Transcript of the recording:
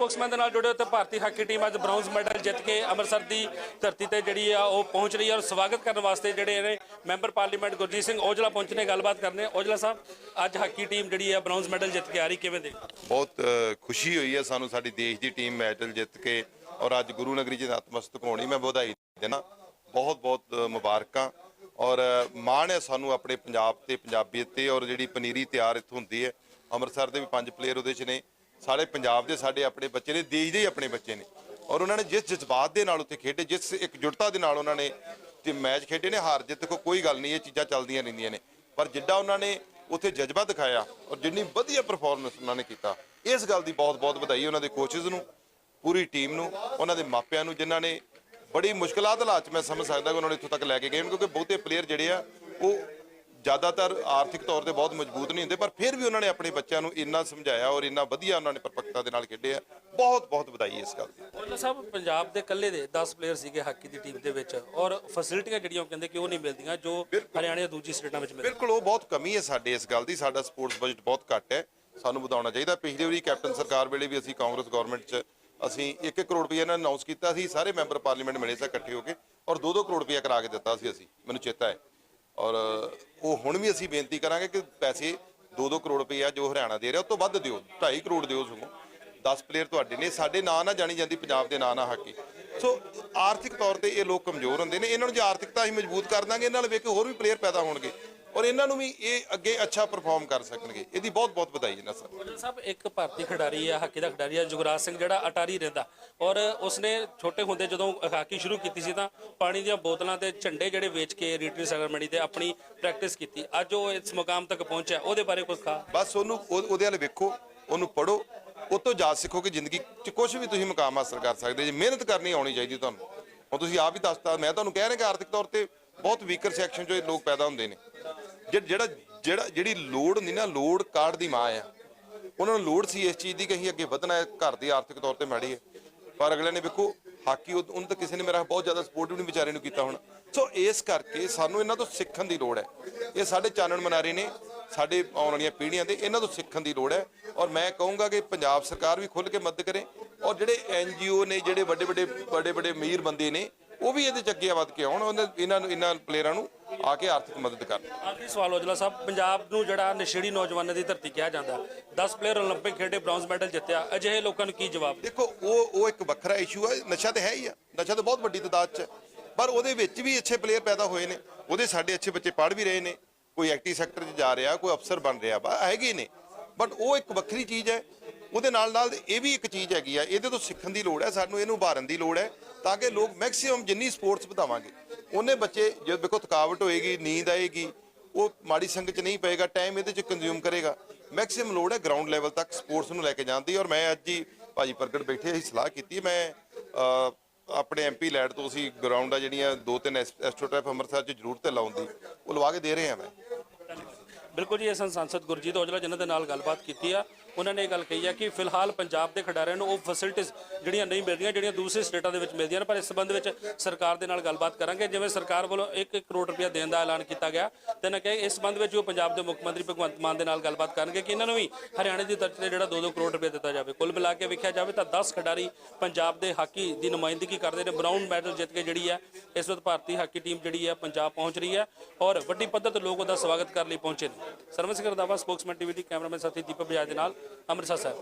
Spokesman ਦੇ ਨਾਲ ਜੁੜੇ ਹੋ ਤੇ ਭਾਰਤੀ ਹਾਕੀ ਟੀਮ ਅੱਜ ਬ੍ਰੌਂਜ਼ ਮੈਡਲ ਜਿੱਤ ਕੇ ਅੰਮ੍ਰਿਤਸਰ ਦੀ ਧਰਤੀ ਤੇ ਜਿਹੜੀ ਆ ਉਹ ਪਹੁੰਚ ਰਹੀ ਹੈ ਔਰ ਸਵਾਗਤ ਕਰਨ ਵਾਸਤੇ ਜਿਹੜੇ ਨੇ ਮੈਂਬਰ ਪਾਰਲੀਮੈਂਟ ਗੁਰਜੀਤ ਸਿੰਘ ਔਜਲਾ ਪਹੁੰਚੇ ਨੇ ਗੱਲਬਾਤ ਕਰਨੇ ਔਜਲਾ ਸਾਹਿਬ ਅੱਜ ਹਾਕੀ ਟੀਮ ਜਿਹੜੀ ਆ ਬ੍ਰੌਂਜ਼ ਮੈਡਲ ਜਿੱਤ ਕੇ ਆ ਰਹੀ ਕਿਵੇਂ ਦੇ ਬਹੁਤ ਖੁਸ਼ੀ ਹੋਈ ਹੈ ਸਾਨੂੰ ਸਾਡੀ ਦੇਸ਼ ਦੀ ਟੀਮ ਮੈਡਲ ਜਿੱਤ ਕੇ ਔਰ ਅੱਜ ਗੁਰੂ ਨਗਰੀ ਚ ਨਤਮਸਤਕ ਹੋਣੀ ਮੈਂ ਵਧਾਈ ਦੇਣਾ ਬਹੁਤ ਬਹੁਤ ਅ, ਮੁਬਾਰਕਾਂ ਔਰ ਮਾਣ ਹੈ ਸਾਨੂੰ ਆਪਣੇ ਪੰਜਾਬ ਤੇ ਪੰਜਾਬੀਅਤ ਤੇ ਔਰ ਜਿਹੜੀ ਪਨੀਰੀ ਤਿਆਰ ਇੱਥੋਂ ਹੁੰਦੀ ਹੈ। ਅੰਮ੍ਰਿਤਸਰ ਦੇ ਵੀ ਪੰਜ ਪਲੇਅਰ ਉਹਦੇ ਚ ਨੇ। ਸਾਰੇ ਪੰਜਾਬ ਦੇ ਸਾਡੇ ਆਪਣੇ ਬੱਚੇ ਨੇ, ਦੇਸ਼ ਦੇ ਹੀ ਆਪਣੇ ਬੱਚੇ ਨੇ। ਔਰ ਉਹਨਾਂ ਨੇ ਜਿਸ ਜਜ਼ਬਾਤ ਦੇ ਨਾਲ ਉੱਥੇ ਖੇਡੇ, ਜਿਸ ਇਕਜੁੱਟਤਾ ਦੇ ਨਾਲ ਉਹਨਾਂ ਨੇ ਤੇ ਮੈਚ ਖੇਡੇ ਨੇ, ਹਾਰ ਜਿੱਤ ਕੋ ਕੋਈ ਗੱਲ ਨਹੀਂ, ਇਹ ਚੀਜ਼ਾਂ ਚੱਲਦੀਆਂ ਰਹਿੰਦੀਆਂ ਨੇ। ਪਰ ਜਿੱਡਾ ਉਹਨਾਂ ਨੇ ਉੱਥੇ ਜਜ਼ਬਾ ਦਿਖਾਇਆ ਔਰ ਜਿੰਨੀ ਵਧੀਆ ਪਰਫਾਰਮੈਂਸ ਉਹਨਾਂ ਨੇ ਕੀਤਾ, ਇਸ ਗੱਲ ਦੀ ਬਹੁਤ ਬਹੁਤ ਵਧਾਈ ਉਹਨਾਂ ਦੇ ਕੋਚਸ ਨੂੰ, ਪੂਰੀ ਟੀਮ ਨੂੰ, ਉਹਨਾਂ ਦੇ ਮਾਪਿਆਂ ਨੂੰ, ਜਿਨ੍ਹਾਂ ਨੇ ਬੜੀ ਮੁਸ਼ਕਲਾਂ ਦੇ ਹਾਲਾਤ ਮੈਂ ਸਮਝ ਸਕਦਾ ਕਿ ਉਹਨਾਂ ਨੇ ਇੱਥੋਂ ਤੱਕ ਲੈ ਕੇ ਗਏ ਕਿਉਂਕਿ ਬਹੁਤੇ ਪਲੇਅਰ ਜਿਹੜੇ ਆ, ਉਹ ਜ਼ਿਆਦਾਤਰ ਆਰਥਿਕ ਤੌਰ ਤੇ ਬਹੁਤ ਮਜ਼ਬੂਤ ਨਹੀਂ ਹੁੰਦੇ ਪਰ ਫਿਰ ਵੀ ਉਹਨਾਂ ਨੇ ਆਪਣੇ ਬੱਚਿਆਂ ਨੂੰ ਇੰਨਾ ਸਮਝਾਇਆ ਔਰ ਇੰਨਾ ਵਧੀਆ ਉਹਨਾਂ ਨੇ ਪਰਪੱਕਤਾ ਦੇ ਨਾਲ ਖੇਡੇ ਆ। ਬਹੁਤ ਬਹੁਤ ਵਧਾਈ ਇਸ ਗੱਲ ਦੀ। ਔਜਲਾ ਸਾਹਿਬ ਪੰਜਾਬ ਦੇ ਇਕੱਲੇ ਦੇ 10 ਪਲੇਅਰ ਸੀਗੇ ਹਾਕੀ ਦੀ ਟੀਮ ਦੇ ਵਿੱਚ ਔਰ ਫੈਸਿਲਿਟੀਆਂ ਜਿਹੜੀਆਂ ਉਹ ਕਹਿੰਦੇ ਕਿ ਉਹ ਨਹੀਂ ਮਿਲਦੀਆਂ ਜੋ ਹਰਿਆਣਾ ਜਾਂ ਦੂਜੀ ਸਟੇਟਾਂ ਵਿੱਚ ਮਿਲਦੀਆਂ। ਬਿਲਕੁਲ ਉਹ ਬਹੁਤ ਕਮੀ ਹੈ ਸਾਡੇ ਇਸ ਗੱਲ ਦੀ। ਸਾਡਾ ਸਪੋਰਟਸ ਬਜਟ ਬਹੁਤ ਘੱਟ ਹੈ। ਸਾਨੂੰ ਵਧਾਉਣਾ ਚਾਹੀਦਾ। ਪਿਛਲੇ ਵਾਰੀ ਕੈਪਟਨ ਸਰਕਾਰ ਵੇਲੇ ਵੀ ਅਸੀਂ ਕਾਂਗਰਸ ਗਵਰਨਮੈਂਟ 'ਚ ਅਸੀਂ 1-1 ਕਰੋੜ ਰੁਪਏ ਨਾਲ ਅਨਾਉਂਸ ਕੀਤਾ ਸੀ। ਸਾਰੇ ਮੈਂਬਰ ਪਾਰਲੀਮੈਂਟ ਮਿਲੇ ਸੀ ਇਕੱਠੇ ਹੋ ਕੇ ਔਰ 2-2 ਕਰੋੜ ਰੁਪਏ ਕਰਾ ਕੇ ਦਿੱਤਾ ਸੀ ਅਸੀਂ। ਮੈਨੂੰ ਚੇਤਾ ਹੈ। ਔਰ ਉਹ ਹੁਣ ਵੀ ਅਸੀਂ ਬੇਨਤੀ ਕਰਾਂਗੇ ਕਿ ਪੈਸੇ 2-2 ਕਰੋੜ ਰੁਪਏ ਆ ਜੋ ਹਰਿਆਣਾ ਦੇ ਰਿਹਾ, ਉਹ ਤੋਂ ਵੱਧ ਦਿਓ 2.5 ਕਰੋੜ ਦਿਓ ਸਗੋਂ 10 ਪਲੇਅਰ ਤੁਹਾਡੇ ਨੇ, ਸਾਡੇ ਨਾਂ ਨਾ ਜਾਣੀ ਜਾਂਦੀ ਪੰਜਾਬ ਦੇ ਨਾਂ ਨਾ ਹਾਕੀ। ਸੋ ਆਰਥਿਕ ਤੌਰ ਤੇ ਇਹ ਲੋਕ ਕਮਜ਼ੋਰ ਹੁੰਦੇ ਨੇ, ਇਹਨਾਂ ਨੂੰ ਜੇ ਆਰਥਿਕਤਾ ਅਸੀਂ ਮਜ਼ਬੂਤ ਕਰ ਦਾਂਗੇ, ਇਹਨਾਂ ਨਾਲ ਵੇਖ ਕੇ ਹੋਰ ਵੀ ਪਲੇਅਰ ਪੈਦਾ ਹੋਣਗੇ। ਔਰ ਇਹਨਾਂ ਨੂੰ ਵੀ ਇਹ ਅੱਗੇ ਅੱਛਾ ਪਰਫਾਰਮ ਕਰ ਸਕਣਗੇ। ਇਹਦੀ ਬਹੁਤ ਬਹੁਤ ਵਧਾਈ ਇਹਨਾਂ ਸਰ ਔਜਲਾ ਸਾਹਿਬ ਇੱਕ ਭਾਰਤੀ ਖਿਡਾਰੀ ਆ ਹਾਕੀ ਦਾ ਖਿਡਾਰੀ ਆ ਜੁਗਰਾਜ ਸਿੰਘ ਜਿਹੜਾ ਅਟਾਰੀ ਰਹਿੰਦਾ। ਔਰ ਉਸਨੇ ਛੋਟੇ ਹੁੰਦੇ ਜਦੋਂ ਹਾਕੀ ਸ਼ੁਰੂ ਕੀਤੀ ਸੀ ਤਾਂ ਪਾਣੀ ਦੀਆਂ ਬੋਤਲਾਂ ਤੇ ਝੰਡੇ ਜਿਹੜੇ ਵੇਚ ਕੇ ਰੀਟਰੀ ਸੈਰੇਮਨੀ ਤੇ ਆਪਣੀ ਪ੍ਰੈਕਟਿਸ ਕੀਤੀ। ਅੱਜ ਉਹ ਇਸ ਮੁਕਾਮ ਤੱਕ ਪਹੁੰਚਿਆ। ਉਹਦੇ ਬਾਰੇ ਕੁਝ ਖਾ ਬਸ ਉਹਨੂੰ ਉਹ- ਉਹਦੇ ਵੱਲ ਵੇਖੋ ਉਹਨੂੰ ਪੜੋ ਉਹ ਤੋਂ ਜਾ ਸਿੱਖੋ ਕਿ ਜ਼ਿੰਦਗੀ 'ਚ ਕੁਝ ਵੀ ਤੁਸੀਂ ਮੁਕਾਮ ਹਾਸਲ ਕਰ ਸਕਦੇ ਜੇ ਮਿਹਨਤ ਕਰਨੀ ਆਉਣੀ ਚਾਹੀਦੀ ਤੁਹਾਨੂੰ। ਹੁਣ ਤੁਸੀਂ ਆਪ ਹੀ ਦੱਸਤਾ ਮੈਂ ਤੁਹਾਨੂੰ ਕਹਿ ਰਿਹਾ ਕਿ ਆਰਥਿਕ ਤੌਰ ਤੇ ਬਹੁਤ ਵੀਕਰ ਸੈਕਸ਼ਨ 'ਚੋਂ ਇਹ ਲੋਕ ਪੈਦਾ ਹੁੰਦੇ ਨੇ। ਜਿਹ- ਜਿਹੜਾ ਜਿਹੜਾ, ਜਿਹੜੀ ਲੋੜ ਨਹੀਂ ਨਾ, ਲੋੜ ਕਾਰਡ ਦੀ ਮਾਂ ਆ। ਉਹਨਾਂ ਨੂੰ ਲੋੜ ਸੀ ਇਸ ਚੀਜ਼ ਦੀ ਕਿ ਅਸੀਂ ਅੱਗੇ ਵਧਣਾ ਹੈ, ਘਰ ਦੀ ਆਰਥਿਕ ਤੌਰ ਤੇ ਮਾੜੀ ਹੈ। ਪਰ ਅਗਲੇ ਨੇ ਵੇਖੋ, ਹਾਕੀ ਉਹ- ਉਹਨੂੰ ਤਾਂ ਕਿਸੇ ਨੇ ਮੇਰਾ ਬਹੁਤ ਜ਼ਿਆਦਾ ਸਪੋਰਟ ਵੀ ਨਹੀਂ ਵਿਚਾਰੇ ਨੂੰ ਕੀਤਾ ਹੁਣ। ਸੋ ਇਸ ਕਰਕੇ ਸਾਨੂੰ ਇਹਨਾਂ ਤੋਂ ਸਿੱਖਣ ਦੀ ਲੋੜ ਹੈ। ਇਹ ਸਾਡੇ ਚਾਨਣ ਮਨਾਰੇ ਨੇ, ਸਾਡੇ ਆਉਣ ਵਾਲੀਆਂ ਪੀੜ੍ਹੀਆਂ ਦੇ, ਇਹਨਾਂ ਤੋਂ ਸਿੱਖਣ ਦੀ ਲੋੜ ਹੈ। ਔਰ ਮੈਂ ਕਹੂੰਗਾ ਕਿ ਪੰਜਾਬ ਸਰਕਾਰ ਵੀ ਖੁੱਲ੍ਹ ਕੇ ਮਦਦ ਕਰੇ। ਔਰ ਜਿਹੜੇ ਐਨਜੀਓ ਨੇ, ਜਿਹੜੇ ਵੱਡੇ ਵੱਡੇ ਵੱਡੇ ਵੱਡੇ ਅਮੀਰ ਬੰਦੇ ਨੇ ਉਹ ਵੀ ਇਹਦੇ ਚ ਅੱਗੇ ਵੱਧ ਕੇ ਆਉਣ ਉਹਨਾਂ ਇਹਨਾਂ ਨੂੰ ਇਹਨਾਂ ਪਲੇਅਰਾਂ ਨੂੰ ਆ ਕੇ ਆਰਥਿਕ ਮਦਦ ਕਰਨ ਆਖਰੀ ਸਵਾਲ ਔਜਲਾ ਸਾਹਿਬ ਪੰਜਾਬ ਨੂੰ ਜਿਹੜਾ ਨਸ਼ੇੜੀ ਨੌਜਵਾਨਾਂ ਦੀ ਧਰਤੀ ਕਿਹਾ ਜਾਂਦਾ 10 ਪਲੇਅਰ 올림픽 ਖੇਡੇ ਬ੍ਰੌਂਜ਼ ਮੈਡਲ ਜਿੱਤਿਆ ਅਜਿਹੇ ਲੋਕਾਂ ਨੂੰ ਕੀ ਜਵਾਬ ਦੇਖੋ ਉਹ ਉਹ ਇੱਕ ਵੱਖਰਾ ਇਸ਼ੂ ਹੈ ਨਸ਼ਾ ਤਾਂ ਹੈ ਹੀ ਆ ਨਸ਼ਾ ਤਾਂ ਬਹੁਤ ਵੱਡੀ ਤਦਾਦ 'ਚ ਹੈ ਪਰ ਉਹਦੇ ਵਿੱਚ ਵੀ ਅੱਛੇ ਪਲੇਅਰ ਪੈਦਾ ਹੋਏ ਨੇ ਉਹਦੇ ਸਾਡੇ ਅੱਛੇ ਬੱਚੇ ਪੜ੍ਹ ਵੀ ਰਹੇ ਨੇ ਕੋਈ ਐਕਟੀ ਸੈਕਟਰ 'ਚ ਜਾ ਰਿਹਾ ਕੋਈ ਅਫਸਰ ਬਣ ਰਿਹਾ ਵਾ ਹੈਗੇ ਨੇ ਬਟ ਉਹ ਇੱਕ ਵੱਖਰੀ ਚੀਜ਼ ਹੈ ਉਹਦੇ ਨਾਲ ਨਾਲ ਇਹ ਵੀ ਇੱਕ ਚੀਜ਼ ਹੈਗੀ ਆ ਇਹਦੇ ਤੋਂ ਸਿੱਖਣ ਦੀ ਲੋੜ ਹੈ ਸਾਨੂੰ ਇਹਨੂੰ ਉਭਾਰਨ ਦੀ ਲੋੜ ਹੈ ਤਾਂ ਕਿ ਲੋਕ ਮੈਕਸਿਮਮ ਜਿੰਨੀ ਸਪੋਰਟਸ ਵਧਾਵਾਂਗੇ ਉਹਨੇ ਬੱਚੇ ਜੇ ਦੇਖੋ ਥਕਾਵਟ ਹੋਏਗੀ ਨੀਂਦ ਆਏਗੀ ਉਹ ਮਾੜੀ ਸੰਗਤ 'ਚ ਨਹੀਂ ਪਏਗਾ ਟਾਈਮ ਇਹਦੇ 'ਚ ਕੰਜ਼ਿਊਮ ਕਰੇਗਾ ਮੈਕਸਿਮਮ ਲੋੜ ਹੈ ਗਰਾਊਂਡ ਲੈਵਲ ਤੱਕ ਸਪੋਰਟਸ ਨੂੰ ਲੈ ਕੇ ਜਾਣ ਦੀ ਔਰ ਮੈਂ ਅੱਜ ਹੀ ਭਾਜੀ ਪ੍ਰਗਟ ਬੈਠੇ ਅਸੀਂ ਸਲਾਹ ਕੀਤੀ ਮੈਂ ਅਹ, ਆਪਣੇ ਐਮਪੀ ਲੈਡ ਤੋਂ ਅਸੀਂ ਗਰਾਊਂਡ ਆ ਜਿਹੜੀਆਂ ਦੋ ਤਿੰਨ ਐਸਟ੍ਰੋਟ੍ਰੈਫ ਅੰਮ੍ਰਿਤਸਰ 'ਚ ਜ਼ਰੂਰ ਤੇ ਲਾਉਂਦੀ ਉਹ ਲਵਾ ਕੇ ਦੇ ਰਹੇ ਹਾਂ ਮੈਂ। ਬਿਲਕੁਲ ਜੀ ਇਹ ਸੰਸਦ ਗੁਰਜੀਤ ਔਜਲਾ ਜਿਨ੍ਹਾਂ ਦੇ ਨਾਲ ਗੱਲਬਾਤ ਕੀਤੀ ਆ ਉਹਨਾਂ ਨੇ ਇਹ ਗੱਲ ਕਹੀ ਹੈ ਕਿ ਫਿਲਹਾਲ ਪੰਜਾਬ ਦੇ ਖਿਡਾਰੀਆਂ ਨੂੰ ਉਹ ਫੈਸਿਲਿਟੀਜ਼ ਜਿਹੜੀਆਂ ਨਹੀਂ ਮਿਲ ਰਹੀਆਂ ਜਿਹੜੀਆਂ ਦੂਸਰੇ ਸਟੇਟਾਂ ਦੇ ਵਿੱਚ ਮਿਲਦੀਆਂ ਨੇ, ਪਰ ਇਸ ਸੰਬੰਧ ਵਿੱਚ ਸਰਕਾਰ ਦੇ ਨਾਲ ਗੱਲਬਾਤ ਕਰਾਂਗੇ। ਜਿਵੇਂ ਸਰਕਾਰ ਵੱਲੋਂ 1 ਕਰੋੜ ਰੁਪਇਆ ਦੇਣ ਦਾ ਐਲਾਨ ਕੀਤਾ ਗਿਆ ਤੇ ਨਾ ਕਿ ਇਸ ਸੰਬੰਧ ਵਿੱਚ ਉਹ ਪੰਜਾਬ ਦੇ ਮੁੱਖ ਮੰਤਰੀ ਭਗਵੰਤ ਮਾਨ ਦੇ ਨਾਲ ਗੱਲਬਾਤ ਕਰਨਗੇ ਕਿ ਇਹਨਾਂ ਨੂੰ ਵੀ ਹਰਿਆਣਾ ਦੀ ਧਰਤੀ ਤੇ ਜਿਹੜਾ 2-2 ਕਰੋੜ ਰੁਪਇਆ ਦਿੱਤਾ ਜਾਵੇ। ਕੁੱਲ ਮਿਲਾ ਕੇ ਵੇਖਿਆ ਜਾਵੇ ਤਾਂ 10 ਖਿਡਾਰੀ ਪੰਜਾਬ ਦੇ ਹਾਕੀ ਦੀ ਨੁਮਾਇੰਦਗੀ ਕਰਦੇ ਨੇ। ਬ੍ਰਾਊਨ ਮੈਡਲ ਜਿੱਤ ਕੇ ਜਿਹੜੀ ਹੈ, ਇਸ ਵਕਤ ਭਾਰਤੀ ਹਾਕੀ ਟੀਮ ਜਿਹੜੀ ਹੈ ਪੰਜਾਬ ਪਹੁੰਚ ਰਹੀ ਹੈ ਔਰ ਵੱਡੀ ਪੱਧਰ ਤੇ ਲੋਕ ਉਹਦਾ ਸਵਾਗਤ ਕਰਨ ਲਈ ਪਹੁੰਚੇ ਨੇ। ਸਰਵਨ ਸਿੰਘ ਰੰਧਾਵਾ ਸਪੋਕਸਮੈਨ ਟੀਵੀ ਦੀ ਕੈਮਰਾਮੈਨ ਸਾਥੀ ਦੀਪਕ ਬਜਾਜ ਦੇ ਨਾਲ। ਅੰਮ੍ਰਿਤਸਰ ਸਾਹਿਬ।